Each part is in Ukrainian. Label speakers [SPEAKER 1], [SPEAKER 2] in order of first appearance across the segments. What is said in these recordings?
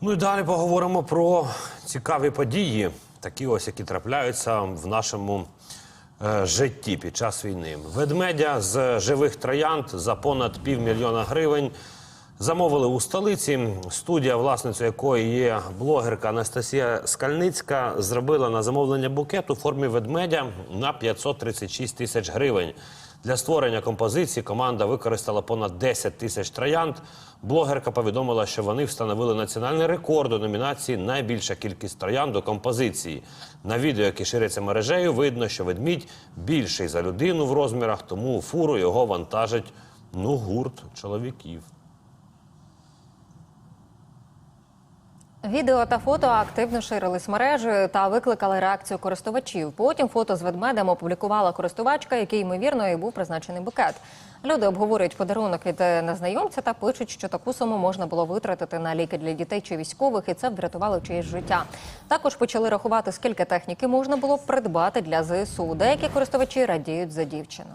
[SPEAKER 1] Ну і далі поговоримо про цікаві події, такі ось, які трапляються в нашому е, житті під час війни. Ведмедя з живих троянд за понад півмільйона гривень замовили у столиці. Студія, власницею якої є блогерка Анастасія Скальницька, зробила на замовлення букет у формі ведмедя на 536 тисяч гривень. Для створення композиції команда використала понад 10 тисяч троянд. Блогерка повідомила, що вони встановили національний рекорд у номінації Найбільша кількість троянд у композиції. На відео, яке шириться мережею, видно, що ведмідь більший за людину в розмірах, тому у фуру його вантажить ну гурт чоловіків.
[SPEAKER 2] Відео та фото активно ширились мережею та викликали реакцію користувачів. Потім фото з ведмедем опублікувала користувачка, який ймовірно і був призначений букет. Люди обговорюють подарунок від е, незнайомця та пишуть, що таку суму можна було витратити на ліки для дітей чи військових, і це б врятувало чиєсь життя. Також почали рахувати, скільки техніки можна було придбати для ЗСУ. Деякі користувачі радіють за дівчину.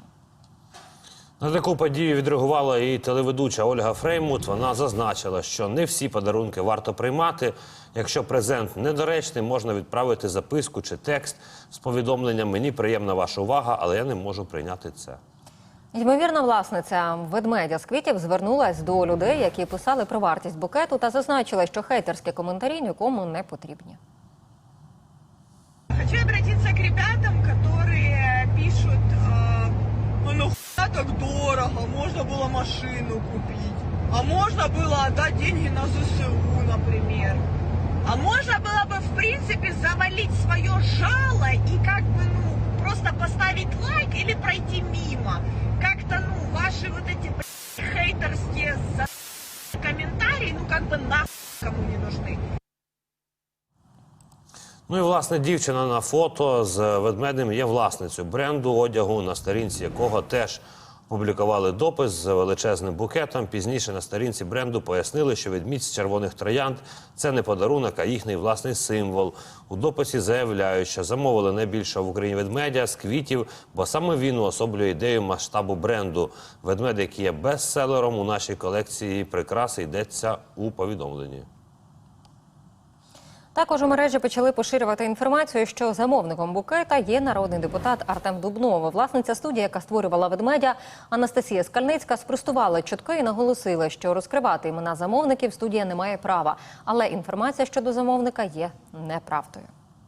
[SPEAKER 1] На таку подію відреагувала і телеведуча Ольга Фреймут. Вона зазначила, що не всі подарунки варто приймати. Якщо презент недоречний, можна відправити записку чи текст з повідомленням Мені приємна ваша увага, але я не можу прийняти це.
[SPEAKER 2] Ймовірна власниця ведмедя з квітів звернулась до людей, які писали про вартість букету, та зазначила, що хейтерські коментарі нікому не потрібні.
[SPEAKER 3] так дорого, можно было машину купить, а можно было отдать деньги на ЗСУ, например. А можно было бы, в принципе, завалить свое жало и как бы, ну, просто поставить лайк или пройти мимо. Как-то, ну, ваши вот эти, блядь, хейтерские за- комментарии, ну, как бы нахуй кому не нужны.
[SPEAKER 1] Ну і власне дівчина на фото з ведмедем є власницею бренду одягу, на сторінці якого теж опублікували допис з величезним букетом. Пізніше на сторінці бренду пояснили, що ведмідь з червоних троянд це не подарунок, а їхній власний символ. У дописі заявляють, що замовили найбільшого в Україні ведмедя з квітів, бо саме він уособлює ідею масштабу бренду. Ведмедь, який є бестселером у нашій колекції прикраси, йдеться у повідомленні.
[SPEAKER 2] Також у мережі почали поширювати інформацію, що замовником букета є народний депутат Артем Дубнов. Власниця студії, яка створювала ведмедя Анастасія Скальницька, спростувала чутки і наголосила, що розкривати імена замовників студія не має права. Але інформація щодо замовника є неправдою.